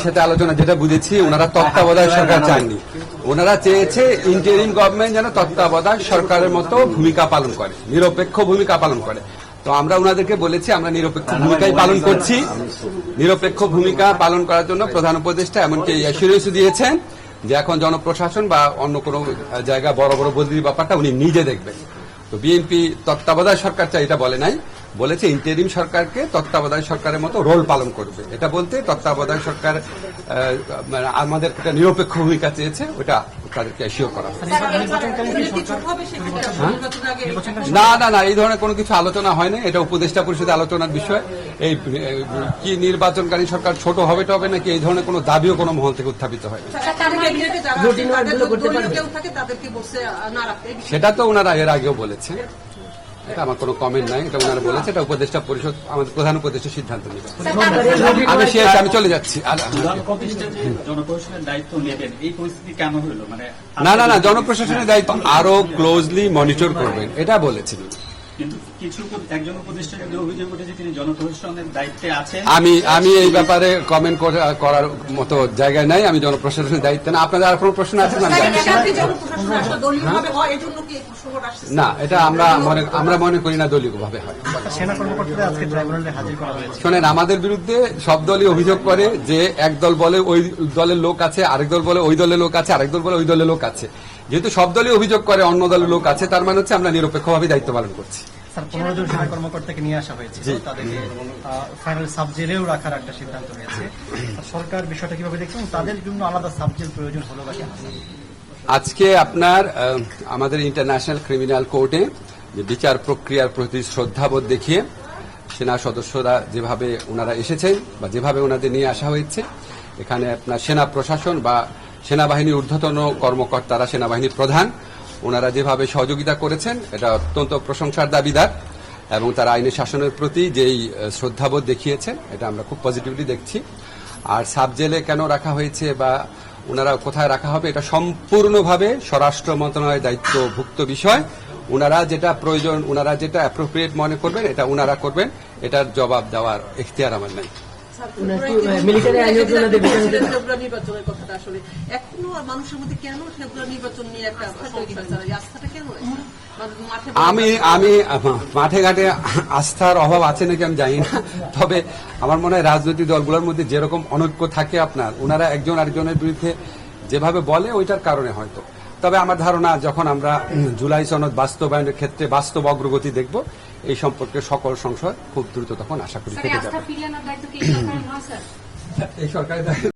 সাথে আলোচনা যেটা বুঝেছি ওনারা তত্ত্বাবধায়ক সরকার চাননি। ওনারা চেয়েছে ইন্টারিম গভর্নমেন্ট যেন তত্ত্বাবধায়ক সরকারের মতো ভূমিকা পালন করে নিরপেক্ষ ভূমিকা পালন করে। তো আমরা ওনাদেরকে বলেছি আমরা নিরপেক্ষ ভূমিকাই পালন করছি। নিরপেক্ষ ভূমিকা পালন করার জন্য প্রধান উপদেষ্টা এমনকি অ্যাসুরেন্স দিয়েছেন যে এখন জনপ্রশাসন বা অন্য কোনো জায়গা বড় বড় বদলির ব্যাপারটা উনি নিজে দেখবেন। তো বিএনপি তত্ত্বাবধায়ক সরকার চাই এটা বলে নাই। বলেছে ইন্টারিম সরকারকে তত্ত্বাবধায়ক সরকারের মতো রোল পালন করবে। এটা বলতে তত্ত্বাবধায়ক সরকার মানে আমাদের একটা নিরপেক্ষ ভূমিকা চেয়েছে ওটা তাদেরকে অ্যাসিওর করা না না না এই ধরনের কোনো কিছু আলোচনা হয় না এটা উপদেষ্টা পরিষদে আলোচনার বিষয়। এই কি নির্বাচনকারী সরকার ছোট হবে টবে নাকি এই ধরনের কোনো দাবিও কোনো মহল থেকে উত্থাপিত হয় সেটা তো ওনারা এর আগেও বলেছে। এটা আমার কোনো কমেন্ট নাই এটা ওনারা বলেছে এটা উপদেষ্টা পরিষদ আমাদের প্রধান উপদেষ্টা সিদ্ধান্ত নেবে আমি শেষ আমি চলে যাচ্ছি। আর- প্রতিষ্ঠা যে জনপ্রশাসনের দায়িত্ব নেবেন এই পরিস্থিতি কেন হলো? মানে না না না জনপ্রশাসনের দায়িত্ব আরও ক্লোজলি মনিটর করবেন এটা বলেছেন কিন্তু কিছু একজন উপদেষ্টা যদি অভিযোগ উঠেছে তিনি জনপ্রশাসনের দায়িত্বে আছেন। আমি আমি এই ব্যাপারে কমেন্ট করার মতো জায়গায় নাই আমি জনপ্রশাসনের দায়িত্ব না। আপনাদের আর কোনো প্রশ্ন আছে না? না এটা আমরা মনে আমরা মনে করি না দলীয় ভাবে হয়। সেনা কর্মকর্তারা আজকে ট্রাইব্যুনালে হাজির করা হয়েছে। শোনেন আমাদের বিরুদ্ধে সব দলই অভিযোগ করে যে এক দল বলে ওই দলের লোক আছে আরেক দল বলে ওই দলের লোক আছে আরেক দল বলে ওই দলের লোক আছে। যেহেতু সব দলই অভিযোগ করে অন্য দলের লোক আছে তার মানে হচ্ছে আমরা নিরপেক্ষভাবে দায়িত্ব পালন করছি। স্যার পনেরো জন সেনা কর্মকর্তাকে নিয়ে আসা হয়েছে। তাদেরকে ফাইনাল সাবজেলেও রাখার একটা সিদ্ধান্ত নিয়েছে সরকার বিষয়টা কীভাবে দেখছে এবং তাদের জন্য আলাদা সাবজেল প্রয়োজন হলো বা আজকে আপনার আমাদের ইন্টারন্যাশনাল ক্রিমিনাল কোর্টে যে বিচার প্রক্রিয়ার প্রতি শ্রদ্ধাবোধ দেখিয়ে সেনা সদস্যরা যেভাবে ওনারা এসেছেন বা যেভাবে ওনাদের নিয়ে আসা হয়েছে এখানে আপনার সেনা প্রশাসন বা সেনাবাহিনীর ঊর্ধ্বতন কর্মকর্তারা সেনাবাহিনীর প্রধান ওনারা যেভাবে সহযোগিতা করেছেন, এটা অত্যন্ত প্রশংসার দাবিদার এবং তারা আইনের শাসনের প্রতি যেই শ্রদ্ধাবোধ দেখিয়েছেন, এটা আমরা খুব পজিটিভলি দেখছি। আর সাব জেলে কেন রাখা হয়েছে বা ওনারা কোথায় রাখা হবে, এটা সম্পূর্ণভাবে স্বরাষ্ট্র মন্ত্রণালয়ের দায়িত্বভুক্ত বিষয়। ওনারা যেটা প্রয়োজন, ওনারা যেটা অ্যাপ্রোপ্রিয়েট মনে করবেন, এটা ওনারা করবেন, এটার জবাব দেওয়ার এখতিয়ার আমার নাই। কথাটা আসলে। এখনও মানুষের মধ্যে কেন নির্বাচন নিয়ে একটা আস্থাটা কেন মাঠে আমি আমি মাঠে ঘাটে আস্থার অভাব আছে নাকি আমি জানি না। তবে আমার মনে হয় রাজনৈতিক দলগুলোর মধ্যে যেরকম অনৈক্য থাকে আপনার ওনারা একজন আরেকজনের বিরুদ্ধে যেভাবে বলে ওইটার কারণে হয়তো। তবে আমার ধারণা যখন আমরা জুলাই সনদ বাস্তবায়নের ক্ষেত্রে বাস্তব অগ্রগতি দেখব এই সম্পর্কে সকল সংশয় খুব দ্রুত তখন আশা করি কেটে যাবে। এই সরকারের?